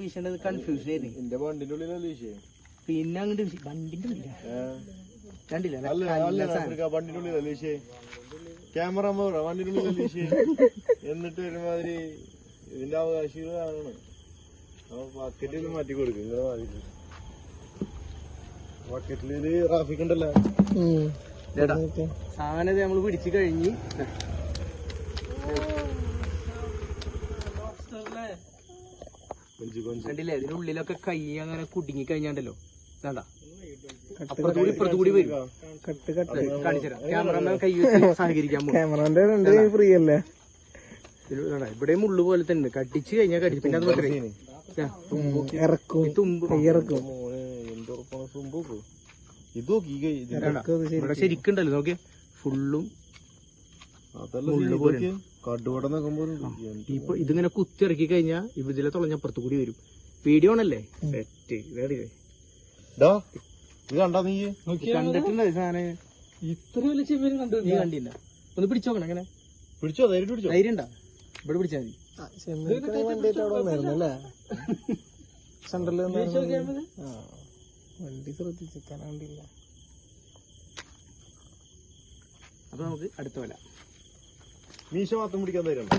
വീശേണ്ടത് confusion ആയിരുന്നു. എന്റെ വണ്ടിന്റെ ഉള്ളിലല്ലേ ഈശേ പിന്നെ അങ്ങോട്ട് വണ്ടിന്റെ ഉള്ളിലാ. കണ്ടില്ല വണ്ടിന്റെ ഉള്ളിലല്ലേ ക്യാമറ വണ്ടിന്റെ ഉള്ളിലല്ലേ എന്നിട്ട് ഒരുമാതിരി ഇതിന്റെ അവകാശികളാണ് അപ്പൊ ബക്കറ്റ് ഒന്ന് മാറ്റി കൊടുക്കും ബക്കറ്റിൽ ട്രാഫിക് ഉണ്ടല്ലോ. സാധനം നമ്മൾ നമ്മൾ പിടിച്ചു കഴിഞ്ഞ്. ദാ. അതിന്റെ ഉള്ളിലൊക്കെ കണ്ടില്ലേ കൈ അങ്ങനെ കുടുങ്ങി കഴിഞ്ഞാണ്ടല്ലോ. വേണ്ട അപ്പുറത്തുകൂടി ഇപ്പുറത്തുകൂടി വരും. Cut cut. കാണിച്ചുതരാം. ക്യാമറമാൻ കൈ വെച്ച് സഹകരിക്കാൻ പോകും ക്യാമറന്റെ രണ്ട് ഫ്രീ അല്ലേ? ഇവിടെ മുള്ളു പോലെ തന്നെ കട്ടിച്ച് കടിച്ചു കഴിഞ്ഞാൽ കടിച്ചു. പിന്നെ അത് മാത്രമേ ഇറക്കും. ഇറക്കും. ഇതിന്റെ ശരിക്കുണ്ടല്ലോ. നോക്കിയേ. ഫുള്ളും ഇപ്പൊ ഇതിങ്ങനെ കുത്തി ഇറക്കി കഴിഞ്ഞാ ഇതിലെ തുളഞ്ഞ അപ്പുറത്ത് കൂടി വരും. വീഡിയോ ആണല്ലേ സെറ്റ് കണ്ടിട്ടുണ്ടോ സാധനം? ഇത്ര വലിയ ചെമ്മീൻ കണ്ടു നീ കണ്ടില്ല. ഒന്ന് പിടിച്ചോക്കണം അങ്ങനെ പിടിച്ചോ ധൈര്യം പിടിച്ചോ? ധൈര്യം ഉണ്ടാ? ഇവിടെ പിടിച്ചാൽ മതി. വണ്ടി ശ്രദ്ധിച്ചിക്കാൻ കണ്ടില്ല. അപ്പൊ നമുക്ക് അടുത്ത വല. മീശ മാത്രം പിടിക്കാൻ ഉണ്ടോ?